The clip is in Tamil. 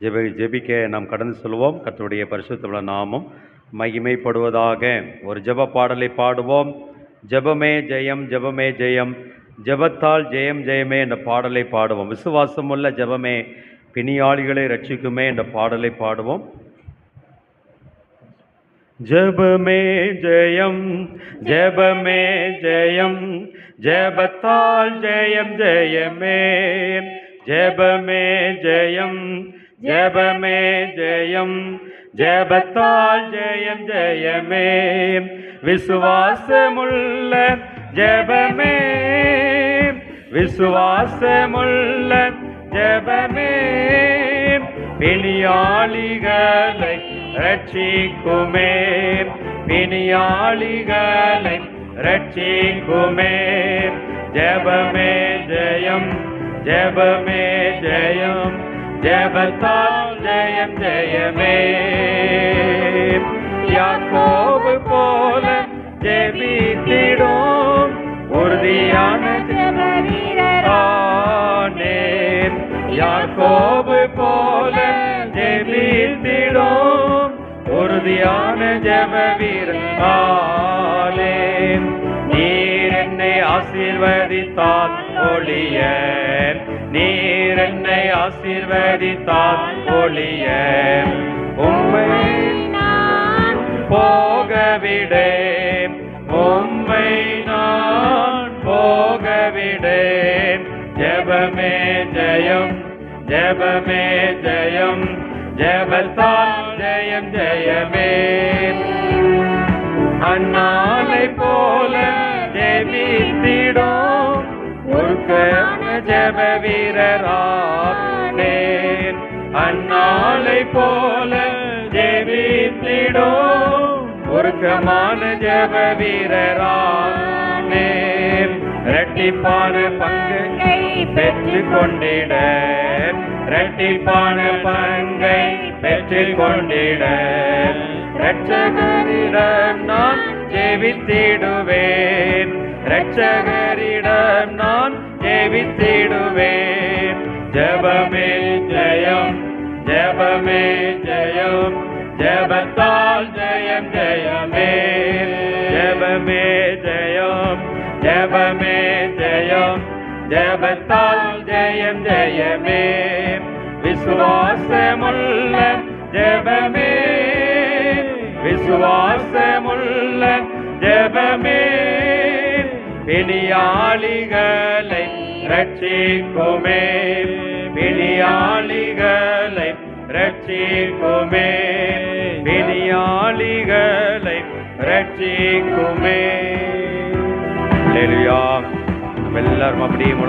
ஜெப ஜெபிக்க நாம் கடந்து செல்வோம். கத்தருடைய பரிசுத்தமிழ நாமம் மகிமைப்படுவதாக. ஒரு ஜெப பாடலை பாடுவோம். ஜெபமே ஜெயம் ஜெபமே ஜெயம். ஜெபத்தால் ஜெயம் ஜெயமே என்ற பாடலை பாடுவோம். விசுவாசமுள்ள ஜெபமே பிணியாளிகளை ரட்சிக்குமே என்ற பாடலை பாடுவோம். ஜெபமே ஜெயம் ஜெபமே ஜெயம். ஜெபத்தால் ஜெயம் ஜெயமே. ஜெபமே ஜெயம். ஜபமே ஜெயம் ஜபத்தால் ஜெயம் ஜெயமே. விசுவாசமுள்ள ஜபமே விசுவாசமுள்ள ஜபமே. பிணியாளிகளை ரட்சிக்குமே பிணியாளிகளை ரட்சிக்குமே ஜபமே ஜெயம் ஜபமே ஜெயம். ஜெபத்தால் ஜெயம் ஜெயமே யாக்கோபு போல ஜெபித்திடும். உறுதியான ஆனேன் யாக்கோபு போல ஜெபித்திடும். உறுதியான ஜெப வீரன் என்னை ஆசீர்வதித்தார் ஒளிய. நீர் என்னை ஆசீர்வதித்தார் ஒளிய. உம்மை போகவிடே உம்மை நான் போகவிடேன். ஜபமே ஜெயம் ஜபமே ஜெயம் ஜபத்தால் ஜெயம் ஜெயமே. அந்நாளை போல ஜெபித்திடும் உருக்கான ஜெப வீரரானேன் அந்நாளை போல ஜெபித்திடும். உருக்கமான ஜெப வீரரானேன் இரட்டிப்பான பங்கை பெற்று கொண்டிட இரட்டிப்பான பங்கை பெற்று கொண்டிட இரட்சகரிடம் நான் ஜெபித்திடுவேன். இரட்சகரிடம் நான் ஜெபித்திடுவேன். ஜபமே ஜெயம் ஜபமே ஜெயம் ஜபத்தால் ஜெயம் ஜெயமே. ஜபமே ஜெயம் ஜபமே ஜெயம் ஜபத்தால் ஜெயம் ஜெயமே. விசுவாசமுள்ள ஜபமே விசுவாசமுள்ள ஜபமே. பிணியாளிகளை ரட்சிக்குமே. பிணியாளிகளை ரட்சிக்குமே. பிணியாளிகளை ரட்சிக்குமே. எல்லாரும் அப்படியே